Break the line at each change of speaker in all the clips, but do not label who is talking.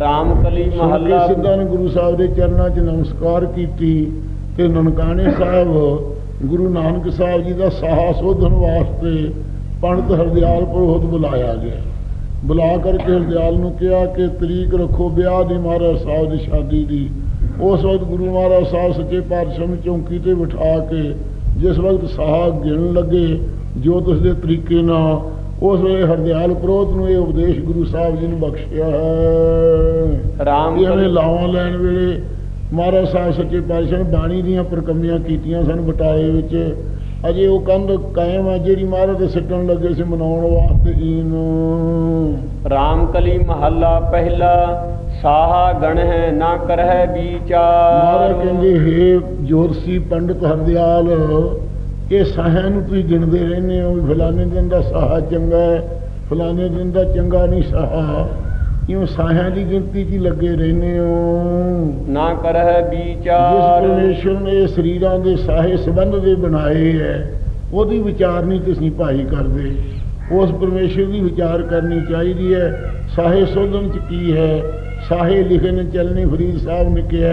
ਰਾਮਕਲੀ ਮਹੱਲਾ
ਸਿੱਧਾ ਨੇ ਗੁਰੂ ਸਾਹਿਬ ਦੇ ਚਰਨਾਂ 'ਚ ਨਮਸਕਾਰ ਕੀਤੀ ਤੇ ਨਨਕਾਣੇ ਸਾਹਿਬ ਗੁਰੂ ਨਾਨਕ ਸਾਹਿਬ ਜੀ ਦਾ ਸਾਹਾ ਸੋਧਣ ਵਾਸਤੇ ਪੰਡਤ ਹਰਦਿਆਲ ਪੁਰੋਹਿਤ ਬੁਲਾਇਆ ਗਿਆ। ਬੁਲਾ ਕਰਕੇ ਹਰਦਿਆਲ ਨੂੰ ਕਿਹਾ ਕਿ ਤਰੀਕ ਰੱਖੋ ਵਿਆਹ ਦੀ ਮਹਾਰਾਜ ਸਾਹਿਬ ਦੀ ਸ਼ਾਦੀ ਦੀ। ਉਸ ਵਕਤ ਗੁਰੂ ਮਹਾਰਾਜ ਸਾਹਿਬ ਸੱਚੇ ਪਾਤਸ਼ਾਹ ਨੂੰ ਚੌਂਕੀ ਤੇ ਬਿਠਾ ਕੇ ਜਿਸ ਵਕਤ ਸਾਹਾ ਗਿਣ ਲੱਗੇ ਜੋ ਤੁਸ ਦੇ ਤਰੀਕੇ ਨਾਲ ਉਸ ਵੇਲੇ ਹਰਦਿਆਲ ਪੁਰੋਹਿਤ ਨੂੰ ਇਹ ਉਪਦੇਸ਼ ਗੁਰੂ ਸਾਹਿਬ ਜੀ ਨੇ ਬਖਸ਼ਿਆ ਹੈ।
ਰਾਮ
ਐਵੇਂ ਲਾਵਾਂ ਲੈਣ ਵੇਲੇ ਮਹਾਰਾਜ ਸਾਹਿਬ ਸੱਚੇ ਪਾਤਸ਼ਾਹ ਨੇ ਬਾਣੀ ਦੀਆਂ ਪ੍ਰਕੰਮੀਆਂ ਕੀਤੀਆਂ ਸਨ ਬਟਾਲੇ ਵਿੱਚ। ਅਜੇ ਉਹ ਕੰਧ ਕਾਇਮ ਹੈ ਜਿਹੜੀ ਮਹਾਰਾਜ ਦੇ ਸਿੱਟਣ ਲੱਗੇ ਸੀ ਮਨਾਉਣ ਵਾਸਤੇ ਇਹਨੂੰ
ਰਾਮਕਲੀ ਮਹੱਲਾ ਪਹਿਲਾ ਸਾਹਾ ਗਣ ਹੈ ਨਾ ਕਰਹਿ ਵਿਚਾਰ
ਮਹਾਰਾਜ ਕਹਿੰਦੇ ਹੈ ਜੋਤਸੀ ਪੰਡਤ ਹਰਦਿਆਲ ਇਹ ਸਾਹਾਂ ਨੂੰ ਤੁਸੀਂ ਗਿਣਦੇ ਰਹਿੰਦੇ ਹੋ ਫਲਾਣੇ ਦਿਨ ਦਾ ਸਾਹਾ ਚੰਗਾ ਹੈ ਫਲਾਣੇ ਦਿਨ ਦਾ ਚੰਗਾ ਨਹੀਂ ਸਾਹਾ। ਇਉਂ ਸਾਹਾਂ ਦੀ ਗਿਣਤੀ 'ਚ ਲੱਗੇ ਰਹਿੰਦੇ ਹੋ।
ਨਾ ਕਰਹਿ
ਜਿਸ
ਵਿਚਾਰ
ਪਰਮੇਸ਼ਰ ਨੇ ਸਰੀਰਾਂ ਦੇ ਸਾਹੇ ਸੰਬੰਧ ਦੇ ਬਣਾਏ ਹੈ ਉਹਦੀ ਵਿਚਾਰ ਨਹੀਂ ਤੁਸੀਂ ਭਾਈ ਕਰਦੇ। ਉਸ ਪਰਮੇਸ਼ਰ ਦੀ ਵਿਚਾਰ ਕਰਨੀ ਚਾਹੀਦੀ ਹੈ ਸਾਹੇ ਸੋਧਨ ਚ ਕੀ ਹੈ? ਸਾਹੇ ਲਿਖੇ ਨੇ ਚੱਲਣੀ ਫਰੀਦ ਸਾਹਿਬ ਨੇ ਕਿਹਾ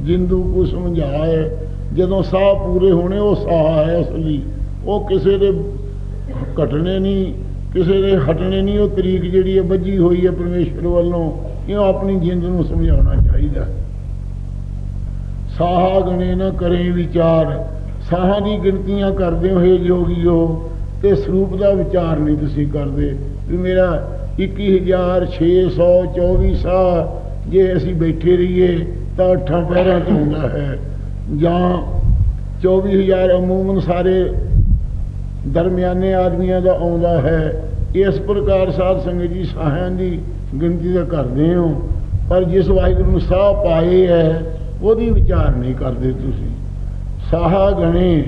ਜਿੰਦੂ ਕੋ ਸਮਝਾਏ ਜਦੋਂ ਸਾਹ ਪੂਰੇ ਹੋਣੇ, ਉਹ ਸਾਹ ਹੈ ਅਸਲੀ। ਉਹ ਕਿਸੇ ਦੇ ਘਟਣੇ ਨਹੀਂ, ਕਿਸੇ ਦੇ ਹਟਣੇ ਨਹੀਂ, ਉਹ ਤਰੀਕ ਜਿਹੜੀ ਹੈ ਬੱਝੀ ਹੋਈ ਹੈ ਪਰਮੇਸ਼ਰ ਵੱਲੋਂ, ਇਹ ਆਪਣੀ ਜਿੰਦ ਨੂੰ ਸਮਝਾਉਣਾ ਚਾਹੀਦਾ ਹੈ। ਸਾਹਾ ਗਣੇ ਨਾ ਕਰੇ ਵਿਚਾਰ। ਸਾਹਾਂ ਦੀ ਗਿਣਤੀਆਂ ਕਰਦੇ ਹੋਏ ਹੇ ਜੋਗੀਓ ਤੇ ਸਰੂਪ ਦਾ ਵਿਚਾਰ ਨਹੀਂ ਤੁਸੀਂ ਕਰਦੇ ਵੀ ਮੇਰਾ 21624 ਸਾਹ, ਜੇ ਅਸੀਂ ਬੈਠੇ ਰਹੀਏ, ਤਾਂ ਅੱਠਾਂ ਪੈਰਾਂ ਤੇ ਹੁੰਦਾ ਹੈ। ਜਾਂ 24000 ਅਮੂਮਨ ਸਾਰੇ ਦਰਮਿਆਨੇ ਆਦਮੀਆਂ ਦਾ ਆਉਂਦਾ ਹੈ, ਇਸ ਪ੍ਰਕਾਰ ਸਾਧ ਸੰਗਤ ਜੀ ਸਾਹਾਂ ਦੀ ਗਿਣਤੀ ਦਾ ਕਰਦੇ ਹੋ, ਪਰ ਜਿਸ ਵਾਹਿਗੁਰੂ ਨੂੰ ਸਾਹ ਪਾਏ ਹੈ, ਉਹਦੀ ਵਿਚਾਰ ਨਹੀਂ ਕਰਦੇ ਤੁਸੀਂ। ਸਾਹਾ ਗਣੇ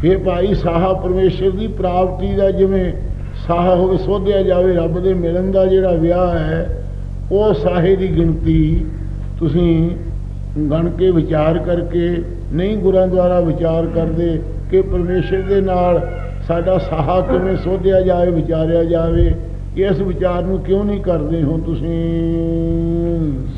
ਫੇ ਭਾਈ ਸਾਹਾ ਪਰਮੇਸ਼ਰ ਦੀ ਪ੍ਰਾਪਤੀ ਦਾ ਜਿਵੇਂ ਸਾਹ ਹੋਵੇ, ਸੋਧਿਆ ਜਾਵੇ, ਰੱਬ ਦੇ ਮਿਲਣ ਦਾ ਜਿਹੜਾ ਵਿਆਹ ਹੈ, ਉਹ ਸਾਹੇ ਦੀ ਗਿਣਤੀ ਤੁਸੀਂ ਗਣ ਕੇ ਵਿਚਾਰ ਕਰਕੇ ਨਹੀਂ ਗੁਰਾਂ ਦੁਆਰਾ ਵਿਚਾਰ ਕਰਦੇ ਕਿ ਪਰਮੇਸ਼ਰ ਦੇ ਨਾਲ ਸਾਡਾ ਸਾਹਾ ਕਿਵੇਂ ਸੋਧਿਆ ਜਾਵੇ ਵਿਚਾਰਿਆ ਜਾਵੇ ਇਸ ਵਿਚਾਰ ਨੂੰ ਕਿਉਂ ਨਹੀਂ ਕਰਦੇ ਹੋ ਤੁਸੀਂ?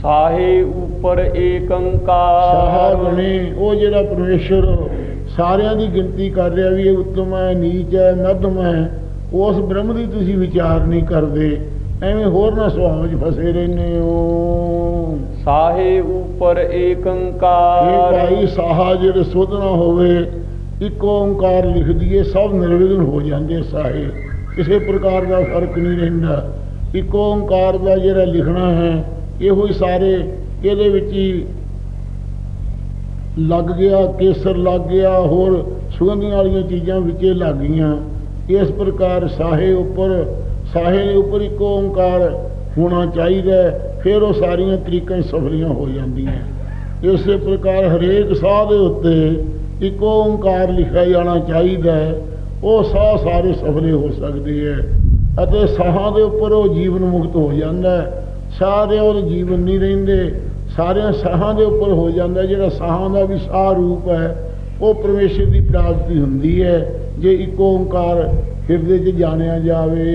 ਸਾਹੇ ਉਪਰ ਏਕ
ਸਾਹਾ ਗਣੇ ਉਹ ਜਿਹੜਾ ਪਰਮੇਸ਼ਰ ਸਾਰਿਆਂ ਦੀ ਗਿਣਤੀ ਕਰ ਰਿਹਾ ਵੀ ਇਹ ਉੱਤਮ ਹੈ ਨੀਚ ਹੈ ਮੱਧਮ ਹੈ ਉਸ ਬ੍ਰਹਮ ਦੀ ਤੁਸੀਂ ਵਿਚਾਰ ਨਹੀਂ ਕਰਦੇ। ਐਵੇਂ ਹੋਰ ਨਾ ਸੁਆਹ ਵਿੱਚ ਫਸੇ ਰਹਿੰਦੇ ਹੋ।
ਸਾਹੇ ਉਪਰ ਏਕ
ਇਹ ਭਾਈ ਸਾਹਾ ਜਿਹੜੇ ਸੋਧਣਾ ਹੋਵੇ ਇੱਕ ਓੰਕਾਰ ਲਿਖ ਦਈਏ ਸਭ ਨਿਰਵਿਘਨ ਹੋ ਜਾਂਦੇ ਸਾਹੇ। ਕਿਸੇ ਪ੍ਰਕਾਰ ਦਾ ਫ਼ਰਕ ਨਹੀਂ ਰਹਿੰਦਾ। ਇੱਕ ਓੰਕਾਰ ਦਾ ਜਿਹੜਾ ਲਿਖਣਾ ਹੈ ਇਹੋ ਹੀ ਸਾਰੇ ਇਹਦੇ ਵਿੱਚ ਹੀ ਲੱਗ ਗਿਆ ਕੇਸਰ ਲੱਗ ਗਿਆ ਹੋਰ ਸੁਗੰਧੀਆਂ ਵਾਲੀਆਂ ਚੀਜ਼ਾਂ ਵਿੱਚੇ ਲੱਗ ਗਈਆਂ। ਇਸ ਪ੍ਰਕਾਰ ਸਾਹੇ ਉੱਪਰ ਸਾਹੇ ਦੇ ਉੱਪਰ ਇੱਕ ਓੰਕਾਰ ਹੋਣਾ ਚਾਹੀਦਾ ਫਿਰ ਉਹ ਸਾਰੀਆਂ ਤਰੀਕਾਂ ਸਫਲੀਆਂ ਹੋ ਜਾਂਦੀਆਂ। ਇਸੇ ਪ੍ਰਕਾਰ ਹਰੇਕ ਸਾਹ ਦੇ ਉੱਤੇ ਇੱਕ ਓੰਕਾਰ ਲਿਖਿਆ ਜਾਣਾ ਚਾਹੀਦਾ ਉਹ ਸਾਹ ਸਾਰੇ ਸਫਲੇ ਹੋ ਸਕਦੇ ਹੈ ਅਤੇ ਸਾਹਾਂ ਦੇ ਉੱਪਰ ਉਹ ਜੀਵਨ ਮੁਕਤ ਹੋ ਜਾਂਦਾ ਹੈ। ਸਾਰੇ ਉਹ ਜੀਵਨ ਨਹੀਂ ਰਹਿੰਦੇ, ਸਾਰਿਆਂ ਸਾਹਾਂ ਦੇ ਉੱਪਰ ਹੋ ਜਾਂਦਾ, ਜਿਹੜਾ ਸਾਹਾਂ ਦਾ ਵੀ ਸਾਹ ਰੂਪ ਹੈ, ਉਹ ਪਰਮੇਸ਼ਰ ਦੀ ਪ੍ਰਾਪਤੀ ਹੁੰਦੀ ਹੈ। ਜੇ ਇੱਕ ਓੰਕਾਰ ਹਿਰਦੇ 'ਚ ਜਾਣਿਆ ਜਾਵੇ।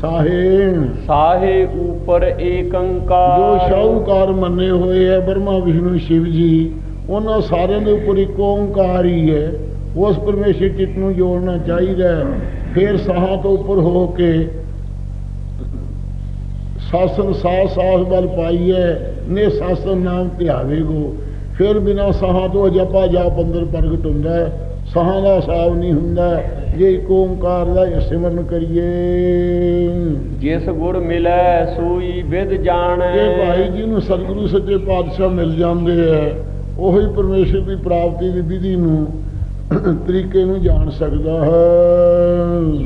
ਸਾਹੇ
ਸਾਹੇ ਉਪਰ ਏਕ
ਜੋ ਸ਼ਾਹੂਕਾਰ ਮੰਨੇ ਹੋਏ ਹੈ ਬ੍ਰਹਮਾ ਵਿਸ਼ਨੂੰ ਸ਼ਿਵ ਜੀ ਉਹਨਾਂ ਸਾਰਿਆਂ ਦੇ ਉੱਪਰ ਇੱਕ ਓੰਕਾਰ ਹੀ ਹੈ। ਉਸ ਪਰਮੇਸ਼ਰ ਚਿੱਤ ਨੂੰ ਜੋੜਨਾ ਚਾਹੀਦਾ ਹੈ। ਫਿਰ ਸਾਹਾਂ ਤੋਂ ਉੱਪਰ ਹੋ ਕੇ ਸਾਸਨ ਸਾਹ ਸਾਹ ਬਲ ਪਾਈਏ ਨੇ ਸਾਸਨ ਨਾਮ ਧਿਆਵੇਗੋ। ਫਿਰ ਬਿਨਾ ਸਾਹਾਂ ਤੋਂ ਜਪਾ ਜਾਪ ਅੰਦਰ ਪ੍ਰਗਟ ਹੁੰਦਾ ਹੈ। ਸਾਹਾਂ ਦਾ ਹਿਸਾਬ ਨਹੀਂ ਹੁੰਦਾ। ਜੇ ਇੱਕ ਓੰਕਾਰ ਦਾ ਸਿਮਰਨ ਕਰੀਏ।
ਜਿਸ ਗੁਰ ਮਿਲੈ ਸੋਈ ਵਿਦ ਜਾਣੈ।
ਇਹ ਭਾਈ ਜੀ ਨੂੰ ਸਤਿਗੁਰੂ ਸੱਚੇ ਪਾਤਸ਼ਾਹ ਮਿਲ ਜਾਂਦੇ ਐ ਉਹੀ ਪਰਮੇਸ਼ਰ ਦੀ ਪ੍ਰਾਪਤੀ ਦੀ ਵਿਧੀ ਨੂੰ ਤਰੀਕੇ ਨੂੰ ਜਾਣ ਸਕਦਾ ਹੈ।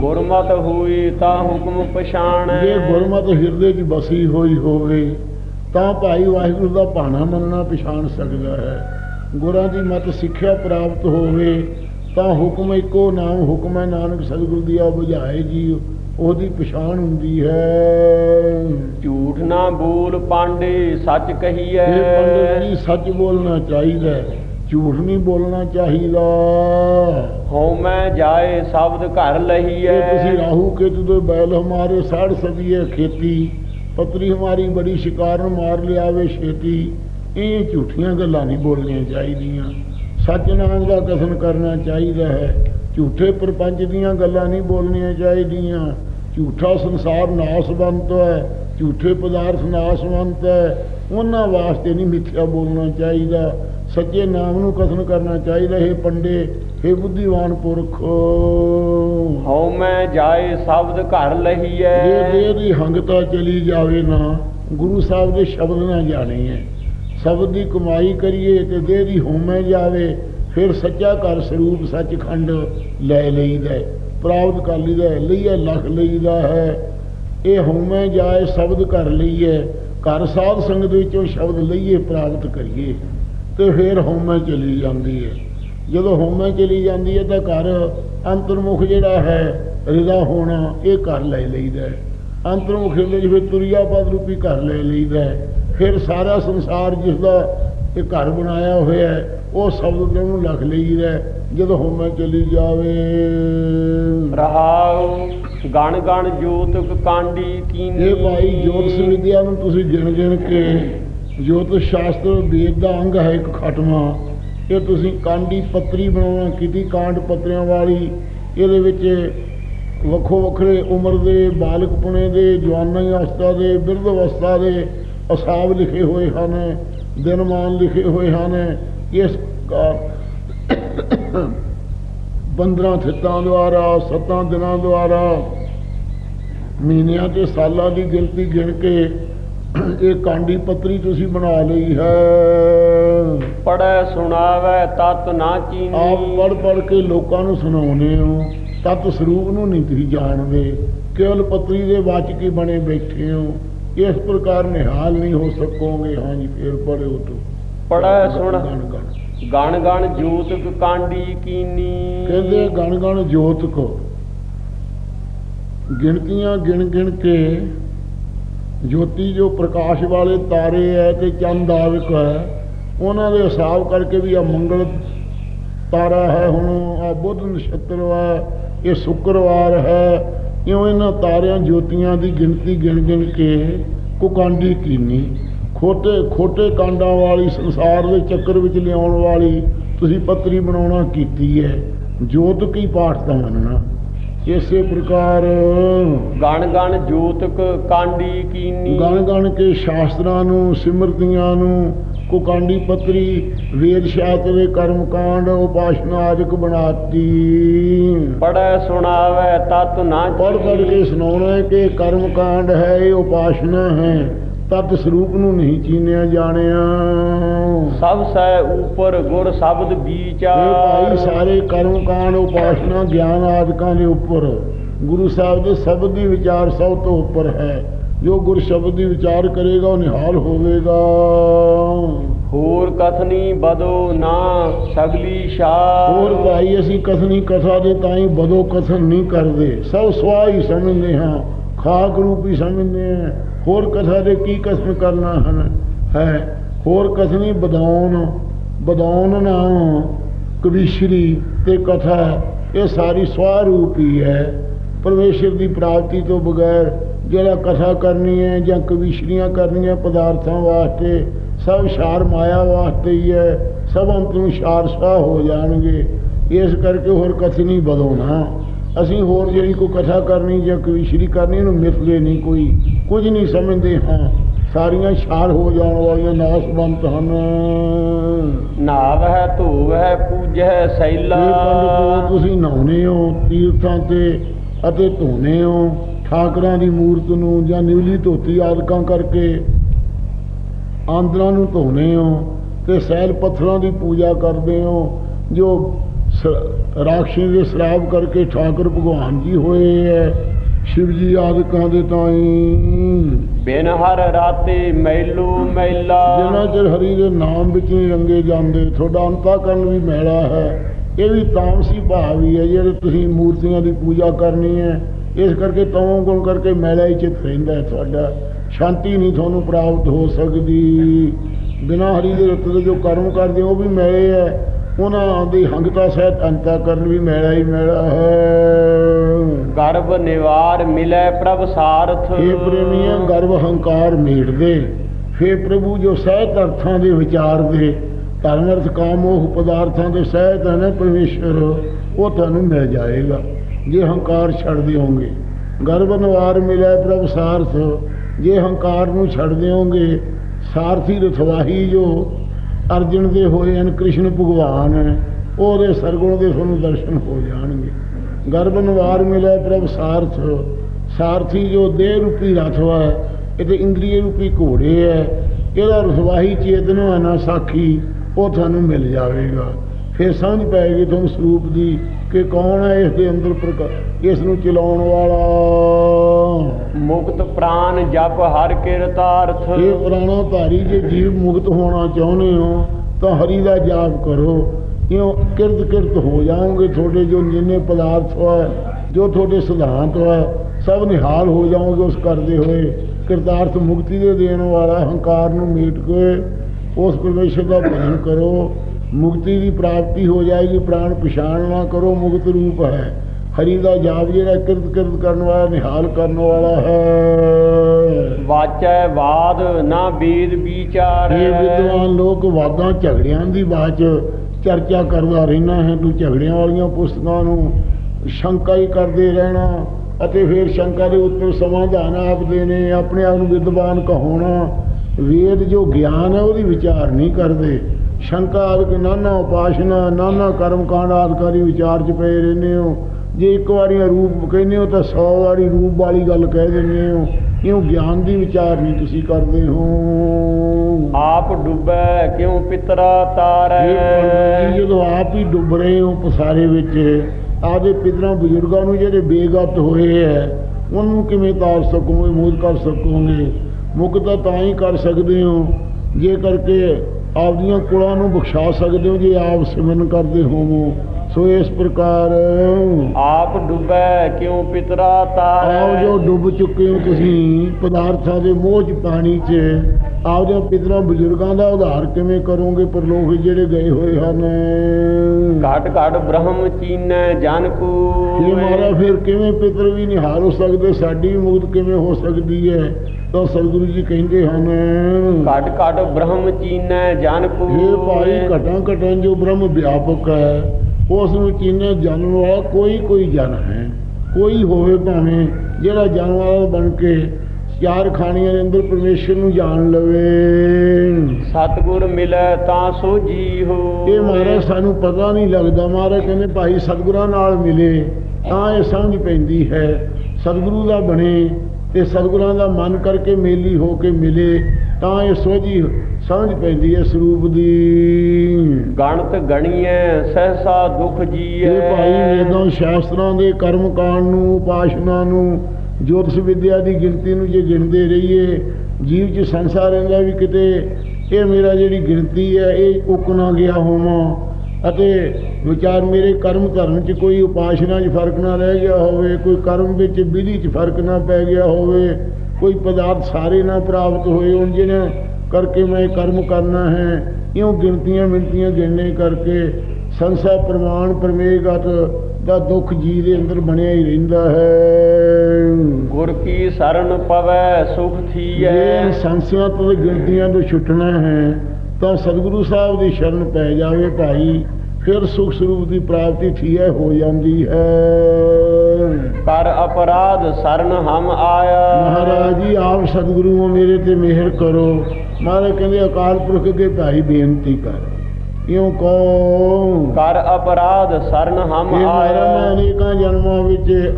ਗੁਰਮਤਿ ਹੋਈ ਤਾਂ ਹੁਕਮ ਪਛਾਣੈ।
ਜੇ ਗੁਰਮਤਿ ਹਿਰਦੇ 'ਚ ਬਸੀ ਹੋਈ ਹੋਵੇ ਤਾਂ ਭਾਈ ਵਾਹਿਗੁਰੂ ਦਾ ਭਾਣਾ ਮੰਨਣਾ ਪਛਾਣ ਸਕਦਾ ਹੈ। ਗੁਰਾਂ ਦੀ ਮਤ ਸਿੱਖਿਆ ਪ੍ਰਾਪਤ ਹੋਵੇ ਤਾਂ ਹੁਕਮ ਇੱਕੋ ਨਾਮ ਹੁਕਮ ਹੈ ਨਾਨਕ ਸਤਿਗੁਰੂ ਦੀ ਆ ਬੁਝਾਏ ਜੀ ਉਹਦੀ ਪਛਾਣ ਹੁੰਦੀ ਹੈ।
ਝੂਠ ਨਾ ਬੋਲ ਪਾਂਡੇ ਸੱਚ ਕਹੀਐ।
ਇਹ ਪੰਡਤ ਜੀ ਸੱਚ ਬੋਲਣਾ ਚਾਹੀਦਾ ਹੈ, ਝੂਠ ਨਹੀਂ ਬੋਲਣਾ ਚਾਹੀਦਾ।
ਹਉ ਮੈਂ ਜਾਏ ਸ਼ਬਦ ਘਰ ਲਹੀਐ।
ਇਹ ਤੁਸੀਂ ਰਾਹੂ ਕੇਤੂ ਦੇ ਬੈਲ ਹਮਾਰੇ ਸਾੜ ਸਦੀਏ ਖੇਤੀ। ਪਤਰੀ ਹਮਾਰੀ ਬੜੀ ਸ਼ਿਕਾਰ ਨੂੰ ਮਾਰ ਲਿਆਵੇ ਛੇਤੀ। ਇਹ ਝੂਠੀਆਂ ਗੱਲਾਂ ਨਹੀਂ ਬੋਲਣੀਆਂ ਚਾਹੀਦੀਆਂ। ਸੱਚ ਨਾਮ ਦਾ ਕਥਨ ਕਰਨਾ ਚਾਹੀਦਾ ਹੈ। ਝੂਠੇ ਪ੍ਰਪੰਚ ਦੀਆਂ ਗੱਲਾਂ ਨਹੀਂ ਬੋਲਣੀਆਂ ਚਾਹੀਦੀਆਂ। ਝੂਠਾ ਸੰਸਾਰ ਨਾਸਵੰਤ ਹੈ। ਝੂਠੇ ਪਦਾਰਥ ਨਾਸਵੰਤ ਹੈ। ਉਹਨਾਂ ਵਾਸਤੇ ਨਹੀਂ ਮਿੱਥਿਆ ਬੋਲਣਾ ਚਾਹੀਦਾ। ਸੱਚੇ ਨਾਮ ਨੂੰ ਕਥਨ ਕਰਨਾ ਚਾਹੀਦਾ। ਹੈ ਪੰਡੇ ਹੈ ਬੁੱਧੀਵਾਨ ਪੁਰਖ।
ਹਉ ਮੈਂ ਜਾਏ ਸ਼ਬਦ ਘਰ
ਜੇ
ਲਹੀਐ
ਦੇਹ ਦੀ ਹੰਗਤਾ ਚਲੀ ਜਾਵੇ ਨਾ ਗੁਰੂ ਸਾਹਿਬ ਦੇ ਸ਼ਬਦ ਨਾ ਜਾਣੇ ਹੈ ਸ਼ਬਦ ਦੀ ਕਮਾਈ ਕਰੀਏ ਤੇ ਦੇਹ ਦੀ ਹੋਮੈ ਜਾਵੇ, ਫਿਰ ਸੱਚਾ ਘਰ ਸਰੂਪ ਸੱਚਖੰਡ ਲੈ ਲਈਦਾ ਪ੍ਰਾਪਤ ਕਰ ਲਈਦਾ ਲਈਏ ਲਖ ਲਈਦਾ ਹੈ। ਇਹ ਹੋਮੈ ਜਾਏ, ਸ਼ਬਦ ਕਰ ਲਈਏ, ਘਰ ਸਾਧ ਸੰਗਤ ਵਿੱਚੋਂ ਸ਼ਬਦ ਲਈਏ, ਪ੍ਰਾਪਤ ਕਰੀਏ, ਤੇ ਫਿਰ ਹੋਮੈ ਚਲੀ ਜਾਂਦੀ ਹੈ। ਜਦੋਂ ਹੋਮੈ ਚਲੀ ਜਾਂਦੀ ਹੈ, ਤਾਂ ਘਰ ਅੰਤਰਮੁਖ ਜਿਹੜਾ ਹੈ, ਰਿਦਾ ਹੋਣਾ, ਇਹ ਘਰ ਲੈ ਲਈਦਾ ਅੰਤਰਮੁਖ ਹਿਰਦੇ ਵਿੱਚ ਫਿਰ ਤੁਰਿਆ ਪਦ ਰੂਪੀ ਘਰ ਲੈ ਲਈਦਾ ਫਿਰ ਸਾਰਾ ਸੰਸਾਰ ਜਿਸ ਦਾ ਇਹ ਘਰ ਬਣਾਇਆ ਹੋਇਆ ਹੈ ਉਹ ਸ਼ਬਦ ਦੇ ਨੂੰ ਲਖ ਲਈਦਾ ਜਦੋਂ ਹੋਮੇ ਚਲੀ ਜਾਵੇ।
ਰਹਾਉ ਗਣ ਗਣ ਜੋਤਕ ਕਾਂਡੀ ਕੀਨੀ।
ਇਹ ਭਾਈ ਜੋਤਿਸ਼ ਵਿਦਿਆ ਨੂੰ ਤੁਸੀਂ ਗਿਣ ਗਿਣ ਕੇ ਜੋਤਿਸ਼ ਸ਼ਾਸਤਰ ਵੇਦ ਦਾ ਅੰਗ ਹੈ ਇੱਕ ਖਟਮਾ। ਇਹ ਤੁਸੀਂ ਕਾਂਡੀ ਪੱਤਰੀ ਬਣਾਉਣਾ ਕੀਤੀ ਕਾਂਡ ਪੱਤਰੀਆਂ ਵਾਲੀ। ਇਹਦੇ ਵਿੱਚ ਵੱਖੋ ਵੱਖਰੇ ਉਮਰ ਦੇ ਬਾਲਕਪੁਣੇ ਦੇ ਜਵਾਨੀ ਅਵਸਥਾ ਦੇ ਬਿਰਧ ਅਵਸਥਾ ਦੇ ਅਸਾਬ ਲਿਖੇ ਹੋਏ ਹਨ ਦਿਨਮਾਨ ਲਿਖੇ ਹੋਏ ਹਨ। ਇਸ 15 ਥਿੱਤਾਂ ਦੁਆਰਾ 7 ਦਿਨਾਂ ਦੁਆਰਾ ਮਹੀਨਿਆਂ ਤੇ ਸਾਲਾਂ ਦੀ ਗਿਣਤੀ ਗਿਣ ਕੇ ਇਹ ਕਾਂਡੀ ਪੱਤਰੀ ਤੁਸੀਂ ਬਣਾ ਲਈ ਹੈ।
ਪੜੈ ਸੁਣਾਵੈ ਤਤ ਨਾ ਚੀਨੀ।
ਆਪ ਪੜ ਪੜ ਕੇ ਲੋਕਾਂ ਨੂੰ ਸੁਣਾਉਨੇ ਹੋ ਤਤ ਸਰੂਪ ਨੂੰ ਨਹੀਂ ਤੁਸੀਂ ਜਾਣਦੇ। ਕੇਵਲ ਪੱਤਰੀ ਦੇ ਵਾਚਕੀ ਬਣੇ ਬੈਠੇ ਹੋ। ਇਸ ਪ੍ਰਕਾਰ ਨਿਹਾਲ ਨਹੀਂ ਹੋ ਸਕੋਗੇ। ਹਾਂਜੀ ਫੇਰ ਪੜਿਓ ਤੋ।
ਪੜੈ ਸੁਣ।
ਗਣ ਗਣ।
ਜੋਤਕ ਕਾਂਡੀ ਕੀਨੀ।
ਕਹਿੰਦੇ ਗਣ ਗਣ ਜੋਤ ਕੋ। ਗਿਣਤੀਆਂ ਗਿਣ ਗਿਣ ਕੇ ਜੋਤੀ ਜੋ ਪ੍ਰਕਾਸ਼ ਵਾਲੇ ਤਾਰੇ ਹੈ ਤੇ ਚੰਦ ਆਵਿਕ ਹੈ ਉਹਨਾਂ ਦੇ ਹਿਸਾਬ ਕਰਕੇ ਵੀ ਆ ਮੰਗਲ ਤਾਰਾ ਹੈ ਹੁਣ ਆ ਬੁੱਧ ਨਛੱਤਰ ਹੈ ਇਹ ਸ਼ੁੱਕਰਵਾਰ ਹੈ ਇਉਂ ਇਹਨਾਂ ਤਾਰਿਆਂ ਜੋਤੀਆਂ ਦੀ ਗਿਣਤੀ ਗਿਣ ਗਿਣ ਕੇ ਕੁਕਾਂਡੀ ਕੀਨੀ। ਖੋਟੇ ਖੋਟੇ ਕਾਂਡਾਂ ਵਾਲੀ ਸੰਸਾਰ ਦੇ ਚੱਕਰ ਵਿੱਚ ਲਿਆਉਣ ਵਾਲੀ ਤੁਸੀਂ ਪੱਤਰੀ ਬਣਾਉਣਾ ਕੀਤੀ ਹੈ ਜੋਤ ਕੀ ਪਾਠ ਦਾ ਮੰਨਣਾ। ਇਸੇ ਪ੍ਰਕਾਰ
ਗਣ ਗਣ ਜੋਤਕ ਕਾਂਡੀ ਕੀਨੀ।
ਗਣ ਗਣ ਕੇ ਸ਼ਾਸਤਰਾਂ ਨੂੰ ਸਿਮਰਤੀਆਂ ਨੂੰ ਕੁਕਾਂਡੀ ਪੱਤਰੀ ਵੇਦ ਸ਼ਾਸਤਰ ਦੇ ਕਰਮ ਕਾਂਡ ਉਪਾਸ਼ਨਾ ਆਦਿਕ ਬਣਾਤੀ।
ਪੜੈ ਸੁਣਾਵੈ ਤਤ ਨਾ
ਪੜ ਪੜ ਕੇ ਸੁਣਾਉਣਾ ਹੈ ਕਿ ਇਹ ਕਰਮ ਕਾਂਡ ਹੈ ਇਹ ਉਪਾਸ਼ਨਾ ਹੈ। ਤਤ ਸਰੂਪ ਨੂੰ ਨਹੀਂ ਚੀਨਿਆ ਜਾਣਿਆ।
ਸਭ ਸੈ ਉਪਰ ਗੁਰ ਸ਼ਬਦ
ਇਹ
ਵਿਚਾਰ
ਭਾਈ ਸਾਰੇ ਕਰਮ ਕਾਂਡ ਉਪਾਸ਼ਨਾ ਗਿਆਨ ਆਦਿਕਾਂ ਦੇ ਉੱਪਰ। ਗੁਰੂ ਸਾਹਿਬ ਦੇ ਸ਼ਬਦ ਦੀ ਵਿਚਾਰ ਸਭ ਤੋਂ ਉੱਪਰ ਹੈ। ਜੋ ਗੁਰ ਸ਼ਬਦ ਦੀ ਵਿਚਾਰ ਕਰੇਗਾ ਉਹ ਨਿਹਾਲ ਹੋਵੇਗਾ।
ਹੋਰ ਕਥਨੀ ਬਦੋ ਨਾ ਸਗਲੀ ਸ਼ਾਹ
ਹੋਰ ਭਾਈ ਅਸੀਂ ਕਥਨੀ ਕਥਾ ਦੇ ਤਾਂ ਹੀ ਬਦੋ ਕਥਨ ਨਹੀਂ ਕਰਦੇ। ਸਭ ਸਵਾਹ ਹੀ ਸਮਝਦੇ ਹਾਂ ਖਾਕ ਰੂਪ ਸਮਝਦੇ ਹਾਂ। ਹੋਰ ਕਥਾ ਦੇ ਕੀ ਕਥਨ ਕਰਨਾ ਹਨ? ਹੈ ਹੋਰ ਕਥਨੀ ਬਦੌਨ ਬਦੌਨ ਨਾਮ ਕਵੀਸ਼ਰੀ ਤੇ ਕਥਾ ਇਹ ਸਾਰੀ ਸਵਾਹ ਰੂਪ ਹੈ। ਪਰਮੇਸ਼ਰ ਦੀ ਪ੍ਰਾਪਤੀ ਤੋਂ ਬਗੈਰ ਜਿਹੜਾ ਕਥਾ ਕਰਨੀ ਹੈ ਜਾਂ ਕਵੀਸ਼ਰੀਆਂ ਕਰਨੀਆਂ ਪਦਾਰਥਾਂ ਵਾਸਤੇ ਸਭ ਸ਼ਾਰ ਮਾਇਆ ਵਾਸਤੇ ਹੀ ਹੈ ਸਭ ਅੰਤ ਨੂੰ ਸ਼ਾਰ ਸਵਾਹ ਹੋ ਜਾਣਗੇ। ਇਸ ਕਰਕੇ ਹੋਰ ਕਥਨੀ ਬਦੋਣਾ ਅਸੀਂ ਹੋਰ ਜਿਹੜੀ ਕੋਈ ਕਥਾ ਕਰਨੀ ਜਾਂ ਕਵੀਸ਼ਰੀ ਕਰਨੀ ਇਹਨੂੰ ਮਿਥਲੇ ਨਹੀਂ ਕੋਈ। ਕੁਝ ਨਹੀਂ ਸਮਝਦੇ ਹਾਂ ਸਾਰੀਆਂ ਸ਼ਾਰ ਹੋ ਜਾਣ ਵਾਲੀਆਂ ਨਾਸਵੰਤ ਹਨ।
ਨਾਵ ਹੈ ਧੂਵ ਹੈ ਪੂਜੈ ਸੈਲਾ।
ਇਹ ਪੰਡਤੋ ਤੁਸੀਂ ਨਹਾਉਨੇ ਹੋ ਤੀਰਥਾਂ ਤੇ ਅਤੇ ਧੋਨੇ ਹੋ। ਠਾਕਰਾਂ ਦੀ ਮੂਰਤ ਨੂੰ ਜਾਂ ਨੀਲੀ ਧੋਤੀ ਆਦਿਕਾਂ ਕਰਕੇ ਆਂਦਰਾਂ ਨੂੰ ਧੋਨੇ ਹੋ ਤੇ ਸੈਲ ਪੱਥਰਾਂ ਦੀ ਪੂਜਾ ਕਰਦੇ ਹੋ ਜੋ ਰਾਖਸ਼ੀ ਦੇ ਸ਼ਰਾਬ ਕਰਕੇ ਠਾਕਰ ਭਗਵਾਨ ਜੀ ਹੋਏ ਹੈ ਸ਼ਿਵ ਜੀ ਆਦਿਕਾਂ ਦੇ ਤਾਈ।
ਬਿਨ ਹਰ ਰਾਤੇ ਮੈਲੂ ਮੈਲਾ।
ਜਿੰਨਾ ਚਿਰ ਹਰੀ ਦੇ ਨਾਮ ਵਿੱਚ ਨਹੀਂ ਰੰਗੇ ਜਾਂਦੇ ਤੁਹਾਡਾ ਅੰਤਾਕਰਨ ਵੀ ਮੈਲਾ ਹੈ। ਇਹ ਵੀ ਤਾਮਸੀ ਭਾਵ ਹੀ ਹੈ ਜਿਹੜੇ ਤੁਸੀਂ ਮੂਰਤੀਆਂ ਦੀ ਪੂਜਾ ਕਰਨੀ ਹੈ ਇਸ ਕਰਕੇ ਤਮੋ ਗੁਣ ਕਰਕੇ ਮੈਲਾ ਹੀ ਚਿਤ ਰਹਿੰਦਾ ਹੈ ਤੁਹਾਡਾ। ਸ਼ਾਂਤੀ ਨਹੀਂ ਤੁਹਾਨੂੰ ਪ੍ਰਾਪਤ ਹੋ ਸਕਦੀ। ਬਿਨਾਂ ਹਰੀ ਦੇ ਰਤ ਦੇ ਜੋ ਕਰਮ ਕਰਦੇ ਉਹ ਵੀ ਮੈਲੇ ਹੈ। ਉਹਨਾਂ ਦੀ ਹੰਗਤਾ ਸਹਿਤ ਅੰਤਾਕਰਨ ਵੀ ਮੈਲਾ ਹੀ ਮੈਲਾ ਹੈ।
ਗਰਭ ਨਿਵਾਰ ਮਿਲੈ ਪ੍ਰਭ ਸਾਰਥ।
ਇਹ ਪ੍ਰੇਮੀਆਂ ਗਰਵ ਹੰਕਾਰ ਮੇਟਦੇ। ਫੇ ਪ੍ਰਭੂ ਜੋ ਸਹਿਤ ਅਰਥਾਂ ਦੇ ਵਿਚਾਰ ਦੇ ਧਰਮ ਅਰਥ ਕਾਮ ਮੋਹ ਪਦਾਰਥਾਂ ਦੇ ਸਹਿਤ ਹੈ ਨਾ ਪਰਮੇਸ਼ਰ ਉਹ ਤੁਹਾਨੂੰ ਮਿਲ ਜਾਏਗਾ। ਜੇ ਹੰਕਾਰ ਛੱਡ ਦਿਓਗੇ ਗਰਭ ਨਿਵਾਰ ਮਿਲਿਆ ਪ੍ਰਭ ਸਾਰਥ। ਜੇ ਹੰਕਾਰ ਨੂੰ ਛੱਡ ਦਿਓਗੇ ਸਾਰਥੀ ਰਥਵਾਹੀ ਜੋ ਅਰਜਨ ਦੇ ਹੋਏ ਹਨ ਕ੍ਰਿਸ਼ਨ ਭਗਵਾਨ, ਉਹਦੇ ਸਰਗੁਣ ਦੇ ਤੁਹਾਨੂੰ ਦਰਸ਼ਨ ਹੋ ਜਾਣਗੇ। ਗਰਭ ਨਿਵਾਰ ਮਿਲਿਆ ਪ੍ਰਭ ਸਾਰਥ। ਸਾਰਥੀ ਜੋ ਦੇਹ ਰੂਪੀ ਰਥਵਾ ਹੈ, ਇਹ ਤੇ ਇੰਦਰੀਏ ਰੂਪੀ ਘੋੜੇ ਹੈ, ਇਹਦਾ ਰਸਵਾਹੀ ਚੇਤਨ ਹੈ ਨਾ ਸਾਖੀ, ਉਹ ਤੁਹਾਨੂੰ ਮਿਲ ਜਾਵੇਗਾ। ਫਿਰ ਸਮਝ ਪੈਗੀ ਤੁਹਾਨੂੰ ਸਰੂਪ ਦੀ ਕਿ ਕੌਣ ਹੈ ਇਸ ਦੇ ਅੰਦਰ ਇਸ ਨੂੰ ਚਲਾਉਣ ਵਾਲਾ?
ਮੁਕਤ ਪ੍ਰਾਨ ਜਪ ਹਰ ਕਿਰਤਾਰਥ।
ਇਹ ਪੁਰਾਣਾ ਭਾਰੀ ਜੇ ਜੀਵ ਮੁਕਤ ਹੋਣਾ ਚਾਹੁੰਦੇ ਹੋ ਤਾਂ ਹਰੀ ਦਾ ਜਾਪ ਕਰੋ। ਇਉਂ ਕਿਰਤ ਕਿਰਤ ਹੋ ਜਾਓਗੇ ਤੁਹਾਡੇ ਜੋ ਜਿੰਨੇ ਪਦਾਰਥ ਹੈ ਜੋ ਤੁਹਾਡੇ ਸਿਧਾਂਤ ਹੈ ਸਭ ਨਿਹਾਲ ਹੋ ਜਾਓਗੇ ਉਸ ਕਰਦੇ ਹੋਏ। ਕਿਰਤਾਰਥ ਮੁਕਤੀ ਦੇ ਦੇਣ ਵਾਲਾ ਹੰਕਾਰ ਨੂੰ ਮੀਟ ਕੇ ਉਸ ਪਰਮੇਸ਼ਰ ਦਾ ਭਜਨ ਕਰੋ। ਮੁਕਤੀ ਦੀ ਪ੍ਰਾਪਤੀ ਹੋ ਜਾਏਗੀ ਪ੍ਰਾਣ ਪਛਾਣ ਨਾ ਕਰੋ ਮੁਕਤ ਰੂਪ ਹੈ। ਹਰੀ ਦਾ ਜਾਪ ਜਿਹੜਾ ਕਿਰਤ ਕਿਰਤ ਕਰਨ ਵਾਲਾ ਨਿਹਾਲ ਕਰਨ ਵਾਲਾ ਹੈ।
ਵਾਚੈ ਬਾਦ ਨਾ ਬੀਦ ਵਿਚਾਰ।
ਇਹ ਵਿਦਵਾਨ ਲੋਕ ਵਾਦਾਂ ਝਗੜਿਆਂ ਦੀ ਬਾਤ ਚਰਚਾ ਕਰਦਾ ਰਹਿਣਾ ਹੈ ਤੂੰ ਝਗੜਿਆਂ ਵਾਲੀਆਂ ਪੁਸਤਕਾਂ ਨੂੰ ਸ਼ੰਕਾ ਹੀ ਕਰਦੇ ਰਹਿਣਾ ਅਤੇ ਫਿਰ ਸ਼ੰਕਾ ਦੇ ਉੱਤਰ ਸਮਾਧਾਨ ਆਪ ਦੇਣੇ ਆਪਣੇ ਆਪ ਨੂੰ ਵਿਦਵਾਨ ਕਹਾਉਣਾ। ਵੇਦ ਜੋ ਗਿਆਨ ਹੈ ਉਹਦੀ ਵਿਚਾਰ ਨਹੀਂ ਕਰਦੇ। ਸ਼ੰਕਾ ਆਦਿਕ ਨਾਨਾ ਉਪਾਸ਼ਨਾ ਨਾਨਾ ਕਰਮ ਕਾਂਡ ਆਦਿਕਾਰੀ ਵਿਚਾਰ ਚ ਪਏ ਰਹਿੰਦੇ ਹੋ। ਜੇ ਇੱਕ ਵਾਰੀ ਰੂਪ ਕਹਿੰਦੇ ਹੋ ਤਾਂ 100 ਵਾਰੀ ਰੂਪ ਵਾਲੀ ਗੱਲ ਕਹਿ ਦਿੰਦੇ ਹੋ। ਕਿਉਂ ਗਿਆਨ ਦੀ ਵਿਚਾਰ ਨਹੀਂ ਤੁਸੀਂ ਕਰਦੇ ਹੋ।
ਆਪ ਡੁੱਬੈ ਕਿਉ ਪਿਤਰਾ ਤਾਰੈ?
ਜਦੋਂ ਆਪ ਹੀ ਡੁੱਬ ਰਹੇ ਹੋ ਪਸਾਰੇ ਵਿੱਚ ਆਪਦੇ ਪਿਤਰਾਂ ਬਜ਼ੁਰਗਾਂ ਨੂੰ ਜਿਹੜੇ ਬੇਗਤ ਹੋਏ ਹੈ ਉਹਨੂੰ ਕਿਵੇਂ ਤਾਰ ਸਕੋਗੇ ਮੂਦ ਕਰ ਸਕੋਗੇ? ਮੁਕਤ ਤਾਂ ਹੀ ਕਰ ਸਕਦੇ ਹੋ। ਜੇ ਕਰਕੇ ਆਪਦੀਆਂ ਕੁਲਾਂ ਨੂੰ ਬਖਸ਼ਾ ਸਕਦੇ ਹੋ ਜੇ ਆਪ ਸਿਮਰਨ ਕਰਦੇ ਹੋਵੋ। ਸੋ ਇਸ ਪ੍ਰਕਾਰ
ਆਪ ਡੁੱਬੈ ਕਿਉ ਪਿਤਰਾ ਤਾਰੈ?
ਆਓ ਜੋ ਡੁੱਬ ਚੁੱਕੇ ਹੋ ਤੁਸੀਂ ਪਦਾਰਥਾਂ ਦੇ ਮੋਹ ਚ ਪਾਣੀ 'ਚ ਆਪਦੇ ਪਿਤਰਾਂ ਬਜ਼ੁਰਗਾਂ ਦਾ ਉਧਾਰ ਕਿਵੇਂ ਕਰੋਗੇ ਪਰਲੋਕ ਜਿਹੜੇ ਗਏ ਹੋਏ ਹਨ?
ਘਟ ਘਟ ਬ੍ਰਹਮ ਚੀਨੈ ਜਨ ਕੂ
ਇਹ ਮਾਰਾ ਫਿਰ ਕਿਵੇਂ ਪਿਤਰ ਵੀ ਨਹੀਂ ਹਾਰ ਹੋ ਸਕਦੇ? ਸਾਡੀ ਮੁਕਤ ਕਿਵੇਂ ਹੋ ਸਕਦੀ ਹੈ? ਤਾਂ ਸਤਿਗੁਰੂ ਜੀ ਕਹਿੰਦੇ ਹਨ
ਘਟ ਘਟ ਬ੍ਰਹਮ ਚੀਨੈ ਜਨ ਕੂ
ਇਹ ਭਾਈ ਘਟਾਂ ਘਟਾਂ ਜੋ ਬ੍ਰਹਮ ਵਿਆਪਕ ਹੈ ਉਸ ਨੂੰ ਚੀਨੇ ਜਾਣਨ ਵਾਲਾ ਕੋਈ ਕੋਈ ਜਨ ਹੈ। ਕੋਈ ਹੋਵੇ ਭਾਵੇਂ ਜਿਹੜਾ ਜਾਣਨ ਵਾਲਾ ਬਣ ਕੇ ਚਾਰ ਖਾਣੀਆਂ ਦੇ ਅੰਦਰ ਪਰਮੇਸ਼ਰ ਨੂੰ ਜਾਣ ਲਵੇ।
ਸਤਗੁਰ ਮਿਲੈ ਤਾਂ ਸੋ ਜੀ ਹੋ
ਇਹ ਮਹਾਰਾਜ ਸਾਨੂੰ ਪਤਾ ਨਹੀਂ ਲੱਗਦਾ। ਮਹਾਰਾਜ ਕਹਿੰਦੇ ਭਾਈ ਸਤਿਗੁਰਾਂ ਨਾਲ ਮਿਲੇ ਤਾਂ ਇਹ ਸਮਝ ਪੈਂਦੀ ਹੈ। ਸਤਿਗੁਰੂ ਦਾ ਬਣੇ ਤੇ ਸਤਿਗੁਰਾਂ ਦਾ ਮਨ ਕਰਕੇ ਮੇਲੀ ਹੋ ਕੇ ਮਿਲੇ ਤਾਂ ਇਹ ਸੋਝੀ ਸਮਝ ਪੈਂਦੀ ਹੈ ਸਰੂਪ ਦੀ।
ਗਣਤ ਗਣੀਐ ਸਹਸਾ ਦੁਖ ਜੀਐ।
ਇਹ ਭਾਈ ਵੇਦਾਂ ਸ਼ਾਸਤਰਾਂ ਦੇ ਕਰਮ ਕਾਂਡ ਨੂੰ ਉਪਾਸ਼ਨਾ ਨੂੰ ਜੋਤਿਸ਼ ਵਿਦਿਆ ਦੀ ਗਿਣਤੀ ਨੂੰ ਜੇ ਗਿਣਦੇ ਰਹੀਏ ਜੀਵ ਚ ਸੰਸਾਰ ਰਹਿੰਦਾ ਵੀ ਕਿਤੇ ਇਹ ਮੇਰਾ ਜਿਹੜੀ ਗਿਣਤੀ ਹੈ ਇਹ ਉੱਕ ਨਾ ਗਿਆ ਹੋਵਾਂ। ਅਤੇ ਵਿਚਾਰ ਮੇਰੇ ਕਰਮ ਧਰਮ ਚ ਕੋਈ ਉਪਾਸ਼ਨਾ 'ਚ ਫ਼ਰਕ ਨਾ ਰਹਿ ਗਿਆ ਹੋਵੇ ਕੋਈ ਕਰਮ ਵਿੱਚ ਵਿਧੀ 'ਚ ਫ਼ਰਕ ਨਾ ਪੈ ਗਿਆ ਹੋਵੇ ਕੋਈ ਪਦਾਰਥ ਸਾਰੇ ਨਾ ਪ੍ਰਾਪਤ ਹੋਏ ਹੋਣ ਜਿਹਨਾਂ ਕਰਕੇ ਮੈਂ ਇਹ ਕਰਮ ਕਰਨਾ ਹੈ ਇਉਂ ਗਿਣਤੀਆਂ ਮਿਣਤੀਆਂ ਗਿਣਨੇ ਕਰਕੇ ਸੰਸਾ ਪ੍ਰਮਾਣ ਪਰਮੇਗਤ ਦਾ ਦੁੱਖ ਜੀ ਦੇ ਅੰਦਰ ਬਣਿਆ ਹੀ ਰਹਿੰਦਾ ਹੈ।
ਗੁਰ ਕੀ ਸਰਨ ਪਵੈ ਸੁਖ ਥੀਐ।
ਜੇ ਸੰਸਿਆਂ ਤੇ ਗਿਣਤੀਆਂ ਤੋਂ ਛੁੱਟਣਾ ਹੈ। ਤਾਂ ਸਤਿਗੁਰੂ ਸਾਹਿਬ ਦੀ ਸ਼ਰਨ ਪੈ ਜਾਵੇ ਭਾਈ ਫਿਰ ਸੁਖ ਸਰੂਪ ਦੀ ਪ੍ਰਾਪਤੀ ਥੀਏ ਹੋ ਜਾਂਦੀ ਹੈ।
ਕਰ ਅਪਰਾਧ ਸਰਨ ਹਮ ਆਇਆ।
ਮਹਾਰਾਜ ਜੀ ਆਪ ਸਤਿਗੁਰੂ ਮੇਰੇ ਤੇ ਮਿਹਰ ਕਰੋ। ਮਹਾਰਾਜ ਕਹਿੰਦੇ ਅਕਾਲ ਪੁਰਖ ਅੱਗੇ ਭਾਈ ਬੇਨਤੀ ਕਰ। ਇਉਂ ਕਹੋ।
ਕਰ ਅਪਰਾਧ ਸਰਨ ਹਮ
ਮਹਾਰਾਜ ਮੈਂ
ਆਇਆ
ਅਨੇਕਾਂ ਜਨਮਾਂ ਵਿੱਚ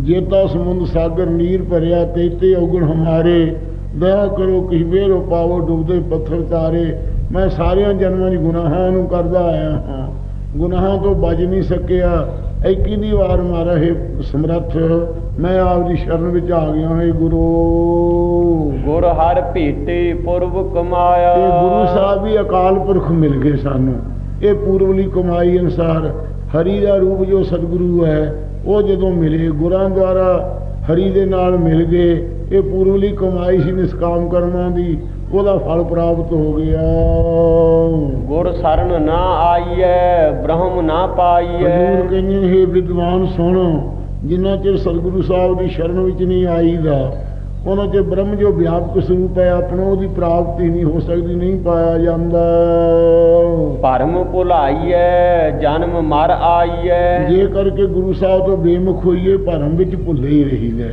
ਜੇਤਾ ਸਮੁੰਦ ਸਾਗਰ ਨੀਰ ਭਰਿਆ ਤੇਤੇ ਔਗਣ ਹਮਾਰੇ। ਦਇਆ ਕਰੋ ਕਿਛ ਵੇਰੋ ਪਾਵੋ ਡੁੱਬਦੇ ਪੱਥਰ ਤਾਰੇ। ਮੈਂ ਸਾਰਿਆਂ ਜਨਮਾਂ ਦੀ ਗੁਨਾਹਾਂ ਨੂੰ ਕਰਦਾ ਆਇਆ ਹਾਂ। ਗੁਨਾਹਾਂ ਤੋਂ ਬਚ ਨਹੀਂ ਸਕਿਆ। ਇੱਕੀ ਦੀ ਵਾਰ ਮਾਰਾ ਹੈ ਸਮਰੱਥ। ਮੈਂ ਆਪ ਦੀ ਸ਼ਰਨ ਵਿੱਚ ਆ ਗਿਆ ਹਾਂ ਗੁਰੂ।
ਗੁਰ ਹਰ ਭੇਟੇ ਪੁਰਬ ਕਮਾਇਆ।
ਇਹ ਗੁਰੂ ਸਾਹਿਬ ਵੀ ਅਕਾਲ ਪੁਰਖ ਮਿਲ ਗਏ ਸਾਨੂੰ। ਇਹ ਪੂਰਵਲੀ ਕਮਾਈ ਅਨਸਾਰ ਹਰੀ ਦਾ ਰੂਪ ਜੋ ਸਤਿਗੁਰੂ ਹੈ ਉਹ ਜਦੋਂ ਮਿਲੇ ਗੁਰਾਂ ਦੁਆਰਾ ਹਰੀ ਦੇ ਨਾਲ ਮਿਲ ਗਏ ਇਹ ਪੂਰਵਲੀ ਕਮਾਈ ਸੀ ਨਿਸਕਾਮ ਕਰਮਾਂ ਦੀ ਉਹਦਾ ਫਲ ਪ੍ਰਾਪਤ ਹੋ ਗਿਆ।
ਗੁਰ ਸਰਨ ਨਾ ਆਈਐ ਬ੍ਰਹਮ ਨਾ ਪਾਈਐ।
ਹਜ਼ੂਰ ਕਹਿੰਦੇ ਹੈ ਵਿਦਵਾਨ ਸੁਣ ਜਿੰਨਾ ਚਿਰ ਸਤਿਗੁਰੂ ਸਾਹਿਬ ਦੀ ਸ਼ਰਨ ਵਿੱਚ ਨਹੀਂ ਆਈਦਾ ਉਹਨਾਂ ਚਿਰ ਬ੍ਰਹਮ ਜੋ ਵਿਆਪਕ ਸਰੂਪ ਹੈ ਆਪਣਾ ਉਹਦੀ ਪ੍ਰਾਪਤੀ ਨਹੀਂ ਹੋ ਸਕਦੀ ਨਹੀਂ ਪਾਇਆ ਜਾਂਦਾ।
ਭਰਮ ਭੁਲਾਈਐ ਜਨਮ ਮਰ ਆਈਐ।
ਜੇ ਕਰਕੇ ਗੁਰੂ ਸਾਹਿਬ ਤੋਂ ਬੇਮੁਖ ਹੋਈਏ ਭਰਮ ਵਿੱਚ ਭੁੱਲੇ ਹੀ ਰਹੀਦਾ।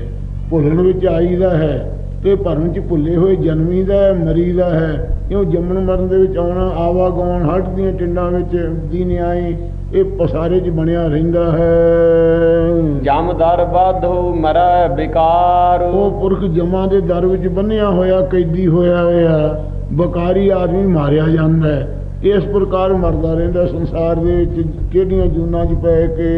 ਭੁੱਲਣ ਵਿੱਚ ਆਈਦਾ ਹੈ ਤੇ ਭਰਮ ਚ ਭੁੱਲੇ ਹੋਏ ਜਨਮੀਦਾ ਹੈ ਮਰੀਦਾ ਹੈ। ਕਿਉਂ ਜੰਮਣ ਮਰਨ ਦੇ ਵਿੱਚ ਆਉਣਾ ਆਵਾ ਗਾਉਣ ਹੱਟ ਦੀਆਂ ਟਿੰਡਾਂ ਵਿੱਚ ਦੀ ਨਿਆਈ ਇਹ ਪਸਾਰੇ ਚ ਬਣਿਆ ਰਹਿੰਦਾ ਹੈ।
ਜਮ ਦਰ ਬਾਧੋ ਮਰੈ ਬਿਕਾਰ।
ਉਹ ਪੁਰਖ ਜਮਾਂ ਦੇ ਦਰ ਵਿੱਚ ਬੰਨਿਆ ਹੋਇਆ ਕੈਦੀ ਹੋਇਆ ਹੋਇਆ ਬਕਾਰੀ ਆਦਮੀ ਮਾਰਿਆ ਜਾਂਦਾ ਹੈ। ਇਸ ਪ੍ਰਕਾਰ ਮਰਦਾ ਰਹਿੰਦਾ ਸੰਸਾਰ ਦੇ ਵਿੱਚ ਕਿਹੜੀਆਂ ਜੂਨਾਂ 'ਚ ਪੈ ਕੇ?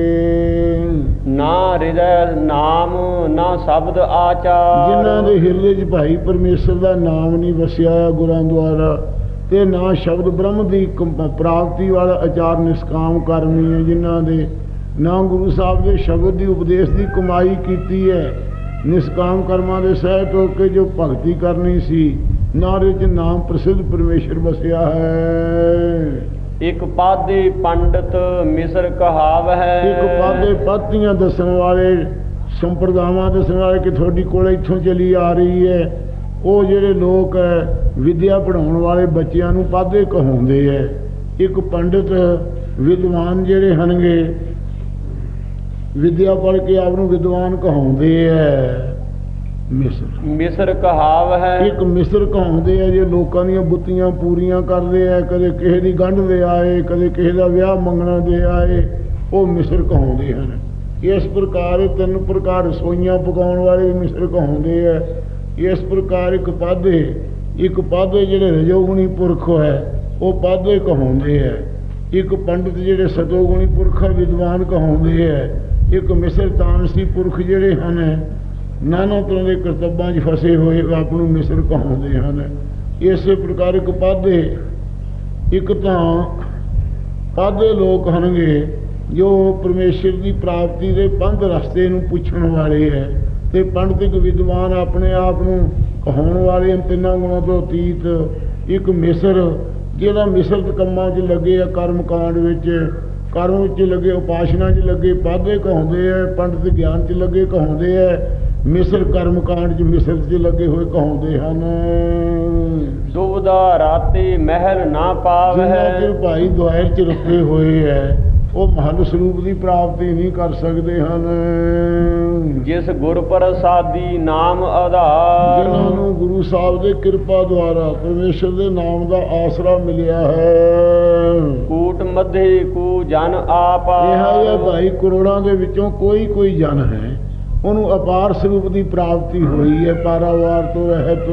ਨਾ ਹਿਰਦੈ ਨਾਮ ਨਾ ਸ਼ਬਦ ਆਚਾਰ।
ਜਿਨ੍ਹਾਂ ਦੇ ਹਿਰਦੇ 'ਚ ਭਾਈ ਪਰਮੇਸ਼ਰ ਦਾ ਨਾਮ ਨਹੀਂ ਵਸਿਆ ਗੁਰਾਂ ਦੁਆਰਾ ਤੇ ਨਾ ਸ਼ਬਦ ਬ੍ਰਹਮ ਦੀ ਪ੍ਰਾਪਤੀ ਵਾਲਾ ਆਚਾਰ ਨਿਸਕਾਮ ਕਰਮੀ ਹੈ ਜਿਨ੍ਹਾਂ ਦੇ ਨਾ ਗੁਰੂ ਸਾਹਿਬ ਦੇ ਸ਼ਬਦ ਦੀ ਉਪਦੇਸ਼ ਦੀ ਕਮਾਈ ਕੀਤੀ ਹੈ। ਨਿਸਕਾਮ ਕਰਮਾਂ ਦੇ ਸਹਿਤ ਹੋ ਕੇ ਜੋ ਭਗਤੀ ਕਰਨੀ ਸੀ ਨਾਰੇ 'ਚ ਨਾਮ ਪ੍ਰਸਿੱਧ ਪਰਮੇਸ਼ਰ ਵਸਿਆ ਹੈ।
ਇੱਕ ਪਾਦੇ ਪੰਡਤ ਮਿਸਰ ਕਹਾਵ ਹੈ
ਇੱਕ ਪਾਦੇ ਪਾਤੀਆਂ ਦੱਸਣ ਵਾਲੇ ਸੰਪਰਦਾਵਾਂ ਦੱਸਣ ਵਾਲੇ ਕਿ ਤੁਹਾਡੀ ਕੋਲ ਇੱਥੋਂ ਚਲੀ ਆ ਰਹੀ ਹੈ। ਉਹ ਜਿਹੜੇ ਲੋਕ ਹੈ ਵਿਦਿਆ ਪੜਾਉਣ ਵਾਲੇ ਬੱਚਿਆਂ ਨੂੰ ਪਾਦੇ ਕਹਾਉਂਦੇ ਹੈ। ਇੱਕ ਪੰਡਤ ਵਿਦਵਾਨ ਜਿਹੜੇ ਹਨਗੇ ਵਿਦਿਆ ਪੜ੍ਹ ਕੇ ਆਪ ਨੂੰ ਵਿਦਵਾਨ ਕਹਾਉਂਦੇ ਹੈ। ਮਿਸਰ।
ਮਿਸਰ ਕਹਾਵ ਹੈ।
ਇੱਕ ਮਿਸਰ ਕਹਾਉਂਦੇ ਆ ਜੇ ਲੋਕਾਂ ਦੀਆਂ ਬੁੱਤੀਆਂ ਪੂਰੀਆਂ ਕਰਦੇ ਆ ਕਦੇ ਕਿਸੇ ਦੀ ਗੰਢ ਦੇ ਆਏ ਕਦੇ ਕਿਸੇ ਦਾ ਵਿਆਹ ਮੰਗਣਾ ਦੇ ਆਏ ਉਹ ਮਿਸਰ ਕਹਾਉਂਦੇ ਹਨ। ਇਸ ਪ੍ਰਕਾਰ ਤਿੰਨ ਪ੍ਰਕਾਰ ਰਸੋਈਆਂ ਪਕਾਉਣ ਵਾਲੇ ਵੀ ਮਿਸਰ ਕਹਾਉਂਦੇ ਆ ਇਸ ਪ੍ਰਕਾਰ ਇੱਕ ਪਾਦੇ ਇੱਕ ਪਾਦੇ ਜਿਹੜੇ ਰਜੋਗੁਣੀ ਪੁਰਖ ਹੈ ਉਹ ਪਾਦੇ ਕਹਾਉਂਦੇ ਹੈ। ਇੱਕ ਪੰਡਿਤ ਜਿਹੜੇ ਸਤੋਗੁਣੀ ਪੁਰਖ ਆ, ਵਿਦਵਾਨ ਕਹਾਉਂਦੇ ਹੈ। ਇੱਕ ਮਿਸਰ ਤਾਨਸੀ ਪੁਰਖ ਜਿਹੜੇ ਹਨ ਨਾਨਾ ਤਰ੍ਹਾਂ ਦੇ ਕਰਤੱਬਾਂ 'ਚ ਫਸੇ ਹੋਏ ਆਪ ਨੂੰ ਮਿਸਰ ਕਹਾਉਂਦੇ ਹਨ। ਇਸੇ ਪ੍ਰਕਾਰ ਇੱਕ ਪਾਦੇ ਇੱਕ ਤਾਂ ਪਾਦੇ ਲੋਕ ਹਨਗੇ ਜੋ ਪਰਮੇਸ਼ਰ ਦੀ ਪ੍ਰਾਪਤੀ ਦੇ ਪੰਧ ਰਸਤੇ ਨੂੰ ਪੁੱਛਣ ਵਾਲੇ ਹੈ। ਤੇ ਪੰਡਿਤਿਕ ਵਿਦਵਾਨ ਆਪਣੇ ਆਪ ਨੂੰ ਕਹਾਉਣ ਵਾਲੇ ਹਨ ਤਿੰਨਾਂ ਗੁਣਾਂ ਤੋਂ ਅਤੀਤ ਇੱਕ ਮਿਸਰ ਜਿਹੜਾ ਮਿਸਰਤ ਕੰਮਾਂ 'ਚ ਲੱਗੇ ਆ ਕਰਮ ਕਾਂਡ ਵਿੱਚ ਕਰਮ ਵਿੱਚ ਲੱਗੇ ਉਪਾਸ਼ਨਾ 'ਚ ਲੱਗੇ ਪਾਦੇ ਕਹਾਉਂਦੇ ਆ ਪੰਡਿਤ ਗਿਆਨ 'ਚ ਲੱਗੇ ਕਹਾਉਂਦੇ ਆ ਮਿਸਰ ਕਰਮ ਕਾਂਡ 'ਚ ਮਿਸਰ 'ਚ ਲੱਗੇ ਹੋਏ ਕਹਾਉਂਦੇ ਹਨ।
ਦੁਬਦਾ ਰਾਤੇ ਮਹਿਲ ਨਾ
ਜਿਨ੍ਹਾਂ
ਪਾਵਹਿ
ਚਿਰ ਭਾਈ ਦੁਆਰ 'ਚ ਰੁਕੇ ਹੋਏ ਹੈ ਉਹ ਮਹਲ ਸਰੂਪ ਦੀ ਪ੍ਰਾਪਤੀ ਨਹੀਂ ਕਰ ਸਕਦੇ ਹਨ।
ਜਿਸ ਗੁਰ ਪ੍ਰਸਾਦੀ ਨਾਮ
ਜਿਨ੍ਹਾਂ
ਆਧਾਰ
ਨੂੰ ਗੁਰੂ ਸਾਹਿਬ ਦੇ ਕਿਰਪਾ ਦੁਆਰਾ ਪਰਮੇਸ਼ਰ ਦੇ ਨਾਮ ਦਾ ਆਸਰਾ ਮਿਲਿਆ ਹੈ।
ਕੂਟ ਮਧੇ ਕੂ ਜਨ ਆਪਾ।
ਇਹ ਜਿਹਾ ਭਾਈ ਕਰੋੜਾਂ ਦੇ ਵਿੱਚੋਂ ਕੋਈ ਕੋਈ ਜਨ ਹੈ। ਉਹਨੂੰ ਅਪਾਰ ਸਰੂਪ ਦੀ ਪ੍ਰਾਪਤੀ ਹੋਈ ਹੈ ਪਾਰਾਵਾਰ ਤੋਂ ਰਹਿਤ।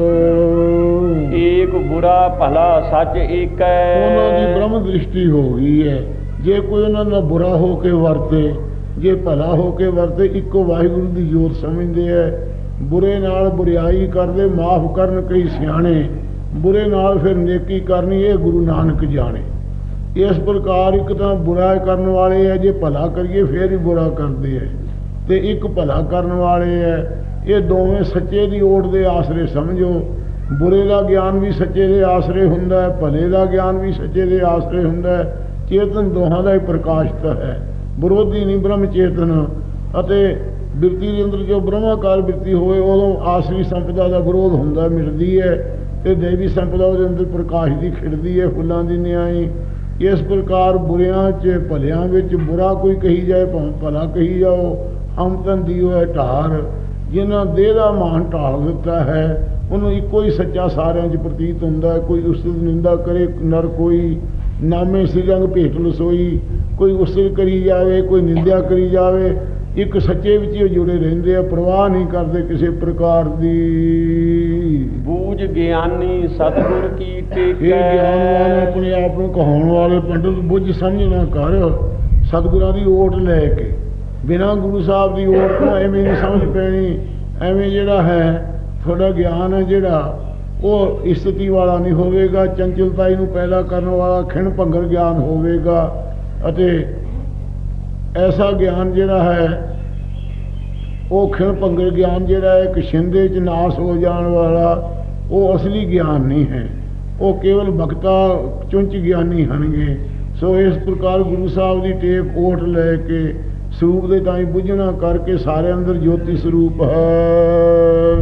ਏਕ ਬੁਰਾ ਭਲਾ ਸੱਚ ਏਕੈ।
ਉਹਨਾਂ ਦੀ ਬ੍ਰਹਮ ਦ੍ਰਿਸ਼ਟੀ ਹੋ ਗਈ ਹੈ। ਜੇ ਕੋਈ ਉਹਨਾਂ ਨਾਲ ਬੁਰਾ ਹੋ ਕੇ ਵਰਤੇ, ਜੇ ਭਲਾ ਹੋ ਕੇ ਵਰਤੇ, ਇੱਕੋ ਵਾਹਿਗੁਰੂ ਦੀ ਜੋਤ ਸਮਝਦੇ ਐ। ਬੁਰੇ ਨਾਲ ਬੁਰਿਆਈ ਕਰਦੇ, ਮਾਫ ਕਰਨ ਕਈ ਸਿਆਣੇ। ਬੁਰੇ ਨਾਲ ਫਿਰ ਨੇਕੀ ਕਰਨੀ ਇਹ ਗੁਰੂ ਨਾਨਕ ਜਾਣੇ। ਇਸ ਪ੍ਰਕਾਰ ਇੱਕ ਤਾਂ ਬੁਰਾ ਕਰਨ ਵਾਲੇ ਐ, ਜੇ ਭਲਾ ਕਰੀਏ ਫਿਰ ਹੀ ਬੁਰਾ ਕਰਦੇ ਐ। ਤੇ ਇੱਕ ਭਲਾ ਕਰਨ ਵਾਲੇ ਐ, ਇਹ ਦੋਵੇਂ ਸੱਚੇ ਦੀ ਓਟ ਦੇ ਆਸਰੇ ਸਮਝੋ। ਬੁਰੇ ਦਾ ਗਿਆਨ ਵੀ ਸੱਚੇ ਦੇ ਆਸਰੇ ਹੁੰਦਾ ਹੈ ਭਲੇ ਦਾ ਗਿਆਨ ਵੀ ਸੱਚੇ ਦੇ ਆਸਰੇ ਹੁੰਦਾ ਹੈ ਚੇਤਨ ਦੋਹਾਂ ਦਾ ਹੀ ਪ੍ਰਕਾਸ਼ਿਤ ਹੈ। ਵਿਰੋਧੀ ਨਹੀਂ, ਬ੍ਰਹਮ ਚੇਤਨ। ਅਤੇ ਬਿਰਤੀ ਦੇ ਅੰਦਰ ਜੋ ਬ੍ਰਹਮਾਕਾਰ ਬਿਰਤੀ ਹੋਵੇ, ਉਦੋਂ ਆਸਰੀ ਸੰਪਦਾ ਦਾ ਵਿਰੋਧ ਹੁੰਦਾ ਮਿਟਦੀ ਹੈ ਤੇ ਦੇਵੀ ਸੰਪਦਾ ਉਹਦੇ ਅੰਦਰ ਪ੍ਰਕਾਸ਼ ਦੀ ਖਿੜਦੀ ਹੈ, ਫੁੱਲਾਂ ਦੀ ਨਿਆਈ। ਇਸ ਪ੍ਰਕਾਰ ਬੁਰਿਆਂ 'ਚ, ਭਲਿਆਂ ਵਿੱਚ ਬੁਰਾ ਕੋਈ ਕਹੀ ਜਾਏ, ਭਾਵੇਂ ਭਲਾ ਕਹੀ ਜਾਓ ਹਮਤਨ ਦੀਓ ਹੈ ਢਾਰ। ਜਿਨ੍ਹਾਂ ਦੇਹ ਦਾ ਮਾਨ ਢਾਲ ਦਿੱਤਾ ਹੈ, ਉਹਨੂੰ ਇੱਕੋ ਹੀ ਸੱਚਾ ਸਾਰਿਆਂ 'ਚ ਪ੍ਰਤੀਤ ਹੁੰਦਾ ਕੋਈ ਉਸ ਦੀ ਨਿੰਦਾ ਕਰੇ, ਨਰ ਕੋਈ। ਨਾਮੇ ਸਿਰੰਗ ਭੇਟ ਲਸੋਈ ਕੋਈ ਉਸਰ ਕਰੀ ਜਾਵੇ ਕੋਈ ਨਿੰਦਿਆ ਕਰੀ ਜਾਵੇ ਇੱਕ ਸੱਚੇ ਵਿੱਚ ਹੀ ਜੁੜੇ ਰਹਿੰਦੇ ਆ ਪ੍ਰਵਾਹ ਨਹੀਂ ਕਰਦੇ ਕਿਸੇ ਪ੍ਰਕਾਰ ਦੀ।
ਬੂਝ ਗਿਆਨੀ ਸਤਿਗੁਰ ਕੀ
ਇਹ
ਟੇਕੈ।
ਗਿਆਨਵਾਨ ਆਪਣੇ ਆਪ ਨੂੰ ਕਹਾਉਣ ਵਾਲੇ ਪੰਡਤ ਬੁੱਝ ਸਮਝਣਾ ਕਰ ਸਤਿਗੁਰਾਂ ਦੀ ਓਟ ਲੈ ਕੇ। ਬਿਨਾਂ ਗੁਰੂ ਸਾਹਿਬ ਦੀ ਓਟ ਤੋਂ ਐਵੇਂ ਨਹੀਂ ਸਮਝ ਪੈਣੀ ਐਵੇਂ ਜਿਹੜਾ ਹੈ ਤੁਹਾਡਾ ਗਿਆਨ ਹੈ ਜਿਹੜਾ ਉਹ ਇਸਤਤੀ ਵਾਲਾ ਨਹੀਂ ਹੋਵੇਗਾ, ਚੰਚਲਤਾਈ ਨੂੰ ਪੈਦਾ ਕਰਨ ਵਾਲਾ ਖਿਣ ਭੰਗਰ ਗਿਆਨ ਹੋਵੇਗਾ। ਅਤੇ ਐਸਾ ਗਿਆਨ ਜਿਹੜਾ ਹੈ, ਉਹ ਖਿਣ ਭੰਗਰ ਗਿਆਨ ਜਿਹੜਾ ਹੈ, ਇੱਕ ਛਿੰਦੇ ਚ ਨਾਸ ਹੋ ਜਾਣ ਵਾਲਾ, ਉਹ ਅਸਲੀ ਗਿਆਨ ਨਹੀਂ ਹੈ। ਉਹ ਕੇਵਲ ਬਖਤਾ ਚੁੰਚ ਗਿਆਨੀ ਹਨਗੇ। ਸੋ ਇਸ ਪ੍ਰਕਾਰ ਗੁਰੂ ਸਾਹਿਬ ਦੀ ਟੇਪ ਓਟ ਲੈ ਕੇ ਸਰੂਪ ਦੇ ਤਾਂ ਹੀ ਬੁੱਝਣਾ ਕਰਕੇ ਸਾਰੇ ਅੰਦਰ ਜੋਤੀ ਸਰੂਪ ਹੈ।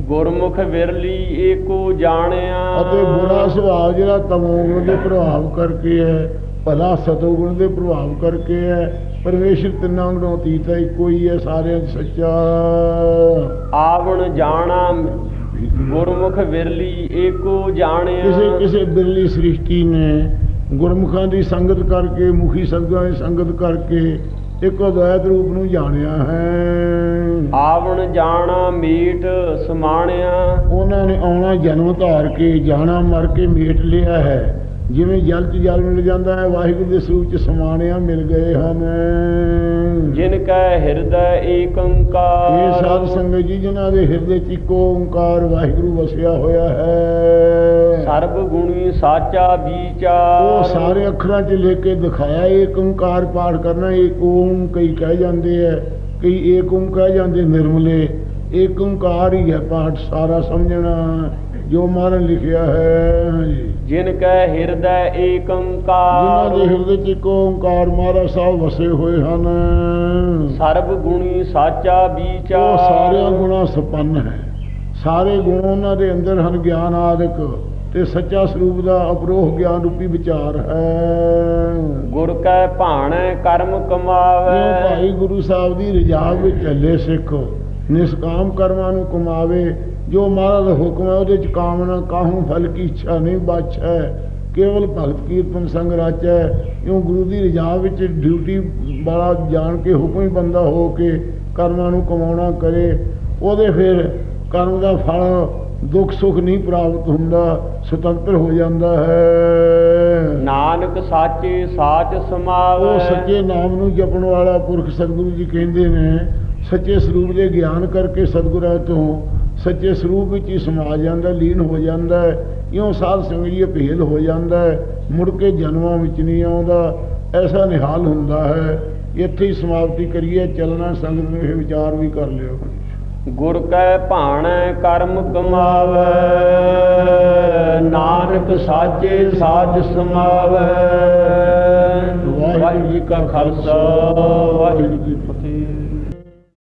ਗੁਰਮੁਖ ਵਿਰਲੀ ਏਕੋ ਜਾਣਿਆ।
ਅਤੇ ਬੁਰਾ ਸੁਭਾਅ ਜਿਹੜਾ ਤਮੋਗੁਣ ਦੇ ਪ੍ਰਭਾਵ ਕਰਕੇ ਹੈ ਭਲਾ ਸਤੋਗੁਣ ਦੇ ਪ੍ਰਭਾਵ ਕਰਕੇ ਹੈ ਪਰਮੇਸ਼ਰ ਤਿੰਨਾਂ ਗੁਣੋਂ ਅਤੀਤ ਹੈ ਇੱਕੋ ਹੀ ਹੈ ਸਾਰਿਆਂ 'ਚ ਸੱਚਾ।
ਆਵਣ ਜਾਣਾ ਗੁਰਮੁਖ ਵਿਰਲੀ ਏਕੋ ਜਾਣਿਆ।
ਕਿਸੇ ਕਿਸੇ ਬਿਰਲੀ ਸ੍ਰਿਸ਼ਟੀ ਨੇ ਗੁਰਮੁਖਾਂ ਦੀ ਸੰਗਤ ਕਰਕੇ ਮੁਖੀ ਸੰਗਤਾਂ ਦੀ ਸੰਗਤ ਕਰਕੇ ਇੱਕ ਅਦਵੈਤ ਰੂਪ ਨੂੰ ਜਾਣਿਆ ਹੈ।
ਆਵਣ ਜਾਣਾ ਮੀਟ ਸਮਾਣਿਆ।
ਉਹਨਾਂ ਨੇ ਆਉਣਾ ਜਨਮ ਧਾਰ ਕੇ ਜਾਣਾ ਮਰ ਕੇ ਮੇਟ ਲਿਆ ਹੈ। ਜਿਵੇਂ ਜਲ ਚ ਜਲ ਮਿਲ ਜਾਂਦਾ ਹੈ ਵਾਹਿਗੁਰੂ ਦੇ ਸਰੂਪ ਚ ਸਮਾਣਿਆ ਮਿਲ ਗਏ ਹਨ।
ਜਿਨ ਕੈ ਹਿਰਦੈ ਏਕ ਓੰਕਾਰ।
ਇਹ ਸਾਧ ਸੰਗਤ ਜੀ ਜਿਨ੍ਹਾਂ ਦੇ ਹਿਰਦੇ ਚ ਇੱਕੋ ਓੰਕਾਰ ਵਾਹਿਗੁਰੂ ਵਸਿਆ ਹੋਇਆ ਹੈ।
ਸਰਬ ਗੁਣੀ ਸਾਚਾ ਵਿਚਾਰ
ਉਹ ਸਾਰੇ ਅੱਖਰਾਂ 'ਚ ਲਿਖ ਕੇ ਦਿਖਾਇਆ ਏਕ ਓੰਕਾਰ ਪਾਠ ਕਰਨਾ ਏਕ ਓਮ ਕਈ ਕਹਿ ਜਾਂਦੇ ਐ ਕਈ ਏਕ ਓਮ ਕਹਿ ਜਾਂਦੇ ਨਿਰਮਲੇ ਏਕ ਓੰਕਾਰ ਹੀ ਹੈ ਪਾਠ ਸਾਰਾ ਸਮਝਣਾ ਜੋ ਮਹਾਰਾਜ ਲਿਖਿਆ ਹੈ।
ਜਿਨ ਕੈ ਹਿਰਦੈ ਏਕ
ਜਿਨ੍ਹਾਂ
ਓੰਕਾਰ
ਦੇ ਹਿਰਦੇ 'ਚ ਇੱਕੋ ਓੰਕਾਰ ਮਹਾਰਾਜ ਸਾਹਿਬ ਵਸੇ ਹੋਏ ਹਨ।
ਸਰਬ ਗੁਣੀ ਸਾਚਾ
ਉਹ
ਵਿਚਾਰ
ਸਾਰਿਆਂ ਗੁਣਾ ਸੰਪੰਨ ਹੈ। ਸਾਰੇ ਗੁਣ ਉਹਨਾਂ ਦੇ ਅੰਦਰ ਹਨ ਗਿਆਨ ਆਦਿਕ। ਤੇ ਸੱਚਾ ਸਰੂਪ ਦਾ ਅਪਰੋਹ ਗਿਆਨ ਰੂਪੀ ਵਿਚਾਰ ਹੈ।
ਗੁਰ ਕੈ ਭਾਣੈ ਕਰਮ ਕਮਾਵੇ।
ਭਾਈ ਗੁਰੂ ਸਾਹਿਬ ਦੀ ਰਜਾ ਵਿੱਚ ਚੱਲੇ ਸਿੱਖ? ਨਿਸਕਾਮ ਕਰਮਾਂ ਨੂੰ ਕਮਾਵੇ। ਜੋ ਮਹਾਰਾਜ ਦਾ ਹੁਕਮ ਹੈ ਉਹਦੇ ਚ ਕਾਮਨਾ ਕਾਹੂ ਫਲ ਕੀ ਇੱਛਾ ਨਹੀਂ ਬਾਛੈ ਕੇਵਲ ਭਗਤ ਕੀਰਤਨ ਸੰਗ ਰਾਚੈ। ਇਉਂ ਗੁਰੂ ਦੀ ਰਜਾ ਵਿੱਚ ਡਿਊਟੀ ਵਾਲਾ ਜਾਣ ਕੇ ਹੁਕਮੀ ਬੰਦਾ ਹੋ ਕੇ ਕਰਮਾਂ ਨੂੰ ਕਮਾਉਣਾ ਕਰੇ। ਉਹਦੇ ਫਿਰ ਕਰਮ ਦਾ ਫਲ ਦੁੱਖ ਸੁੱਖ ਨਹੀਂ ਪ੍ਰਾਪਤ ਹੁੰਦਾ ਸੁਤੰਤਰ ਹੋ ਜਾਂਦਾ ਹੈ।
ਨਾਨਕ ਸਾਚੇ ਸਾਚ ਸਮਾਵੇ।
ਉਹ ਸੱਚੇ ਨਾਮ ਨੂੰ ਜਪਣ ਵਾਲਾ ਪੁਰਖ ਸਤਿਗੁਰੂ ਜੀ ਕਹਿੰਦੇ ਨੇ ਸੱਚੇ ਸਰੂਪ ਦੇ ਗਿਆਨ ਕਰਕੇ ਸਤਿਗੁਰਾਂ ਤੋਂ ਸੱਚੇ ਸਰੂਪ ਵਿੱਚ ਹੀ ਸਮਾ ਜਾਂਦਾ ਲੀਨ ਹੋ ਜਾਂਦਾ ਹੈ। ਇਉਂ ਸਾਧ ਸੰਗਤ ਜੀ ਭੇਦ ਹੋ ਜਾਂਦਾ ਹੈ ਮੁੜ ਕੇ ਜਨਮਾਂ ਵਿੱਚ ਨਹੀਂ ਆਉਂਦਾ ਐਸਾ ਨਿਹਾਲ ਹੁੰਦਾ ਹੈ। ਇੱਥੇ ਹੀ ਸਮਾਪਤੀ ਕਰੀਏ ਚੱਲਣਾ ਸੰਗਤ ਨੂੰ ਇਹ ਵਿਚਾਰ ਵੀ ਕਰ ਲਿਓ।
ਗੁਰ ਕੈ ਭਾਣੈ ਕਰਮ ਕਮਾਵੇ, ਨਾਨਕ ਸਾਚੇ ਸਾਜ ਸਮਾਵੇ। ਵਾਹਿਗੁਰੂ ਜੀ ਕਾ ਖਾਲਸਾ, ਵਾਹਿਗੁਰੂ ਜੀ